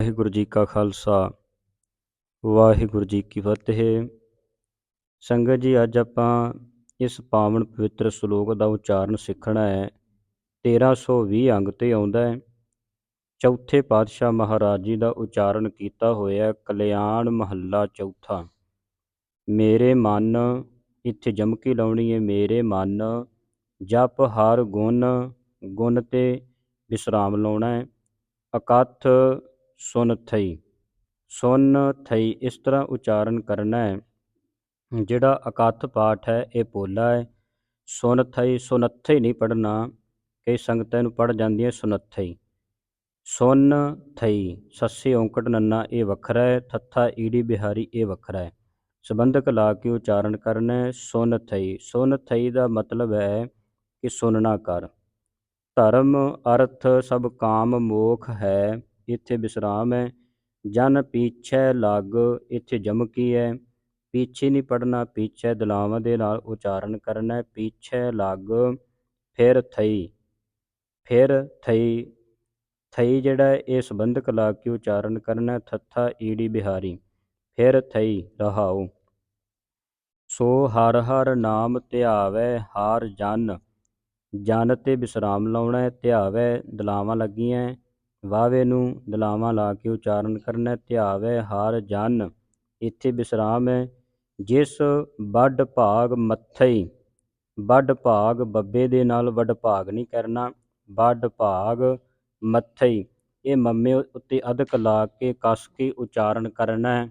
ਵਾਹਿਗੁਰੂ ਜੀ ਕਾ ਖਾਲਸਾ, ਵਾਹਿਗੁਰੂ ਜੀ ਕੀ ਫਤਿਹ। ਸੰਗਤ ਜੀ, ਅੱਜ ਆਪਾਂ ਇਸ ਪਾਵਨ ਪਵਿੱਤਰ ਸ਼ਲੋਕ ਦਾ ਉਚਾਰਨ ਸਿੱਖਣਾ ਹੈ। 1320 ਅੰਗ ਤੇ ਆਉਂਦਾ ਹੈ। ਚੌਥੇ ਪਾਤਸ਼ਾਹ ਮਹਾਰਾਜ ਜੀ ਦਾ ਉਚਾਰਨ ਕੀਤਾ ਹੋਇਆ ਕਲਿਆਣ ਮਹੱਲਾ ਚੌਥਾ। ਮੇਰੇ ਮਨ, ਇੱਥੇ ਜਮਕੀ ਲਾਉਣੀ ਹੈ ਮੇਰੇ ਮਨ, ਜਪ ਹਰ ਗੁਣ ਗੁਣ ਤੇ ਵਿਸਰਾਮ ਲਾਉਣਾ ਹੈ। ਅਕਥ ਸੁਨ ਥਈ। ਸੁਨ ਥਈ ਇਸ ਤਰ੍ਹਾਂ ਉਚਾਰਨ ਕਰਨਾ ਹੈ ਜਿਹੜਾ ਅਕਥ ਪਾਠ ਹੈ, ਇਹ ਪੋਲਾ ਹੈ। ਸੁਨ ਥਈ ਸੁਨੱਥੇ ਨਹੀਂ ਪੜਨਾ ਕਈ ਸੰਗਤਾਂ ਨੂੰ ਪੜ ਜਾਂਦੀਆਂ ਸੁਨੱਥਈ ਸੁਨ ਥਈ, ਸੱਸੇ ਔਂਕੜ ਨੰਨਾ ਇਹ ਵੱਖਰਾ ਹੈ, ਥੱਥਾ ਈੜੀ ਬਿਹਾਰੀ ਇਹ ਵੱਖਰਾ ਹੈ। ਸੰਬੰਧਕ ਲਾ ਕੇ ਉਚਾਰਨ ਕਰਨਾ ਹੈ ਸੁਨ ਥਈ। ਸੁਨ ਥਈ ਦਾ ਮਤਲਬ ਹੈ ਕਿ ਸੁਨਣਾ ਕਰ। ਧਰਮ, ਅਰਥ, ਸਭ ਕਾਮ ਮੋਖ ਹੈ। ਇੱਥੇ ਵਿਸਰਾਮ ਹੈ। ਜਨ ਪੀਛੇ ਲੱਗ ਇੱਥੇ ਜਮਕੀ ਹੈ। ਪੀਛੇ ਨਹੀਂ ਪੜਨਾ ਪੀਛੇ ਦਲਾਵਾਂ ਦੇ ਨਾਲ ਉਚਾਰਨ ਕਰਨਾ ਹੈ। ਪੀਛੇ ਲੱਗ ਫਿਰ ਥਈ ਫਿਰ ਥਈ ਥਈ ਜਿਹੜਾ ਇਹ ਸੰਬੰਧਕ ਲਾ ਕੇ ਉਚਾਰਨ ਕਰਨਾ ਥੱਥਾ ਈੜੀ ਬਿਹਾਰੀ, ਫਿਰ ਥਈ ਰਹਾਉ। ਸੋ ਹਰ ਹਰ ਨਾਮ ਧਿਆਵੇ, ਹਾਰ ਜਨ ਜਨ ਤੇ ਵਿਸਰਾਮ ਲਾਉਣਾ ਹੈ। ਧਿਆਵੇ, ਦਲਾਵਾਂ ਲੱਗੀਆਂ ਵਾਹਵੇ ਨੂੰ ਦਲਾਵਾਂ ਲਾ ਕੇ ਉਚਾਰਨ ਕਰਨਾ, ਧਿਆਵੇ ਹਾਰ ਜਨ, ਇੱਥੇ ਵਿਸਰਾਮ ਹੈ, ਜਿਸ ਵੱਡ ਭਾਗ ਮੱਥਈ, ਵੱਡ ਭਾਗ ਬੱਬੇ ਦੇ ਨਾਲ ਵੱਡ ਭਾਗ ਨਹੀਂ ਕਰਨਾ, ਵੱਡ ਭਾਗ ਮੱਥਈ, ਇਹ ਮੰਮੇ ਉੱਤੇ ਅਧਕ ਲਾ ਕੇ ਕਸ ਕੇ ਉਚਾਰਨ ਕਰਨਾ ਹੈ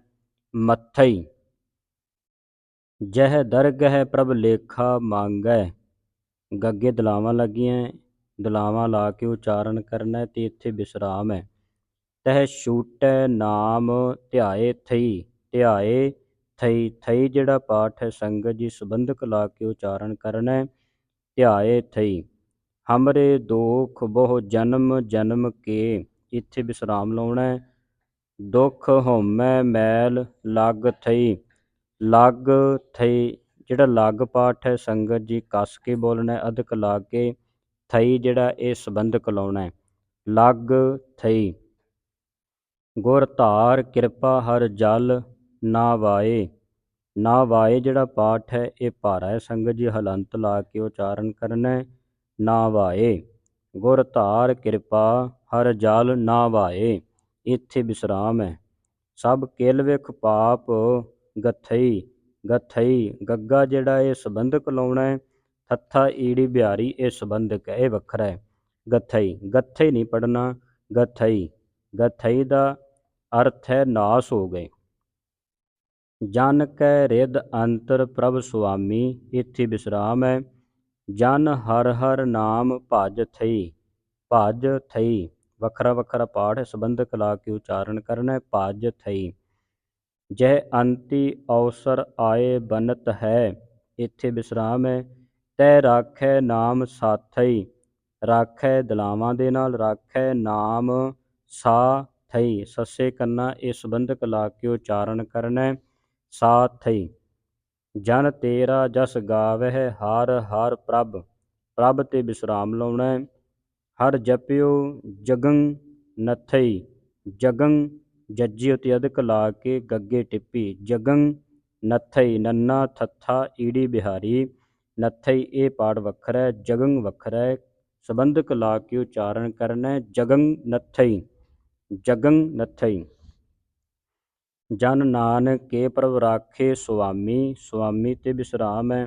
ਮੱਥਈ। ਜਹ ਦਰਗਹ ਪ੍ਰਭ ਲੇਖਾ ਮੰਗੈ, ਗੱਗੇ ਦਲਾਵਾਂ ਲੱਗੀਆਂ ਦਲਾਵਾਂ ਲਾ ਕੇ ਉਚਾਰਨ ਕਰਨਾ ਤੇ ਇੱਥੇ ਵਿਸਰਾਮ ਹੈ ਤਹ ਛੂਟੈ ਨਾਮ ਧਿਆਏ ਥਈ ਧਿਆਏ ਥਈ ਥਈ ਜਿਹੜਾ ਪਾਠ ਹੈ ਸੰਗਤ ਜੀ ਸੰਬੰਧਕ ਲਾ ਕੇ ਉਚਾਰਨ ਕਰਨਾ ਹੈ ਧਿਆਏ ਥਈ। ਹਮਰੇ ਦੋਖ ਬਹੁ ਜਨਮ ਜਨਮ ਕੇ, ਇੱਥੇ ਵਿਸਰਾਮ ਲਾਉਣਾ। ਹੈ ਦੁੱਖ ਹਉਮੈ ਮੈਲ, ਲੱਗ ਥਈ ਲੱਗ ਥਈ, ਜਿਹੜਾ ਲੱਗ ਪਾਠ ਹੈ ਸੰਗਤ ਜੀ ਕੱਸ ਕੇ ਬੋਲਣਾ ਹੈ ਅਧਿਕ ਲਾ ਕੇ ਥਈ ਜਿਹੜਾ ਇਹ ਸੰਬੰਧਕ ਲਾਉਣਾ ਹੈ। ਲੱਗ ਥਈ। ਗੁਰ ਧਾਰ ਕਿਰਪਾ ਹਰ ਜਲ ਨਾ ਵਾਏ। ਨਾ ਵਾਏ ਜਿਹੜਾ ਪਾਠ ਹੈ, ਇਹ ਭਾਰਾ ਹੈ। ਸੰਗਤ ਜੀ ਹਲੰਤ ਲਾ ਕੇ ਉਚਾਰਨ ਕਰਨਾ ਹੈ। ਨਾ ਵਾਏ। ਗੁਰ ਧਾਰ ਕਿਰਪਾ ਹਰ ਜਲ ਨਾ ਵਾਏ। ਇੱਥੇ ਵਿਸਰਾਮ ਹੈ। ਸਭ ਕਿਲ ਵਿਖ ਪਾਪ ਗਥਈ। ਗਥਈ। ਗੱਗਾ ਜਿਹੜਾ ਇਹ ਸੰਬੰਧਕ ਲਾਉਣਾ ਹੈ ਥੱਥਾ ਈੜੀ ਬਿਹਾਰੀ, ਇਹ ਸੰਬੰਧਕ ਹੈ, ਇਹ ਵੱਖਰਾ ਹੈ। ਗਥਈ ਗਥਈ ਨਹੀਂ ਪੜਨਾ ਗੱਥਈ ਗੱਥਈ ਦਾ ਅਰਥ ਹੈ ਨਾਸ ਹੋ ਗਏ। ਜਨ ਕੈ ਰਿਦ ਅੰਤਰ ਪ੍ਰਭ ਸੁਆਮੀ, ਇੱਥੇ ਵਿਸਰਾਮ ਹੈ। ਜਨ ਹਰ ਹਰ ਨਾਮ ਭਜ ਥਈ ਭਜ ਥਈ। ਵੱਖਰਾ ਵੱਖਰਾ ਪਾਠ ਸੰਬੰਧਕ ਲਾ ਕੇ ਉਚਾਰਨ ਕਰਨਾ ਹੈ, ਭਜ ਥਈ। ਜਹ ਅੰਤੀ ਅਵਸਰ ਆਏ ਬਨਤ ਹੈ, ਇੱਥੇ ਵਿਸਰਾਮ ਹੈ। ਤੈ ਰਾਖੈ ਨਾਮ ਸਾਥਈ, ਰਾਖੈ ਦਲਾਵਾਂ ਦੇ ਨਾਲ ਰਾਖੈ ਨਾਮ ਸਾ ਸੱਸੇ ਕੰਨਾ ਇਹ ਸੰਬੰਧਕ ਲਾ ਕੇ ਉਚਾਰਨ ਕਰਨਾ ਹੈ ਸਾਥਈ ਜਨ ਤੇਰਾ ਜਸ ਗਾਵਹਿ, ਹਰ ਹਰ ਪ੍ਰਭ ਪ੍ਰਭ ਤੇ ਵਿਸਰਾਮ ਲਾਉਣਾ। ਹਰ ਜਪਿਓ ਜਗੰ ਨਥਈ, ਜਗੰ ਜੱਜੀ ਉਤੇ ਅਧਿਕ ਲਾ ਕੇ ਗੱਗੇ ਟਿੱਪੀ, ਜਗੰ ਨਥਈ ਨੰਨਾ ਥੱਥਾ ਈੜੀ ਬਿਹਾਰੀ। ਨੱਥਈ ਇਹ ਪਾਠ ਵੱਖਰਾ ਹੈ ਜਗੰ ਵੱਖਰਾ। ਹੈ ਸੰਬੰਧਕ ਲਾ ਕੇ ਉਚਾਰਨ ਕਰਨਾ ਹੈ ਜਗੰ ਨਥਈ ਜਗੰ ਨਥਈ। ਜਨ ਨਾਨਕ ਕੇ ਪ੍ਰਭ ਰਾਖੇ ਸੁਆਮੀ ਸੁਆਮੀ ਤੇ ਵਿਸਰਾਮ ਹੈ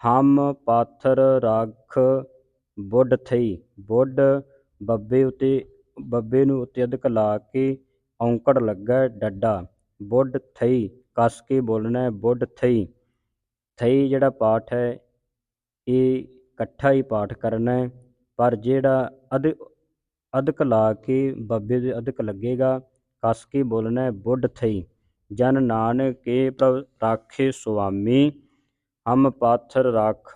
ਹਮ ਪਾਥਰ ਰਾਖ ਬੁੱਢ ਥਈ, ਬੁੱਢ ਬੱਬੇ ਉਤੇ, ਬੱਬੇ ਨੂੰ ਉਤੇ ਅਧਿਕ ਲਾ ਕੇ ਔਂਕੜ ਲੱਗਾ ਡੱਡਾ। ਬੁੱਢ ਥਈ, ਕੱਸ ਕੇ ਬੋਲਣਾ, ਬੁੱਢ ਥਈ। ਥਈ ਜਿਹੜਾ ਪਾਠ ਹੈ ਇਹ ਇਕੱਠਾ ਹੀ ਪਾਠ ਕਰਨਾ ਪਰ ਜਿਹੜਾ ਅਧ, ਅਧਕ ਲਾ ਕੇ ਬੱਬੇ ਦੇ ਅਧਕ ਲੱਗੇਗਾ, ਕਸ ਕੇ ਬੋਲਣਾ ਬੁੱਢ ਥਈ। ਜਨ ਨਾਨਕ ਪ੍ਰਭ ਰਾਖੇ ਸੁਆਮੀ, ਹਮ ਪਾਥਰ ਰੱਖ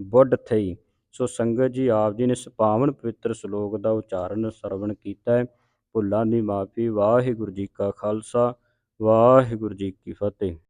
ਬੁੱਢ ਥਈ। ਸੋ ਸੰਗਤ ਜੀ ਆਪ ਜੀ ਨੇ ਇਸ ਪਾਵਨ ਪਵਿੱਤਰ ਸ਼ਲੋਕ ਦਾ ਉਚਾਰਨ ਸਰਵਣ ਕੀਤਾ ਭੁੱਲਾਂ ਦੀ ਮਾਫੀ, ਵਾਹਿਗੁਰੂ ਜੀ ਕਾ ਖਾਲਸਾ, ਵਾਹਿਗੁਰੂ ਜੀ ਕੀ ਫਤਿਹ।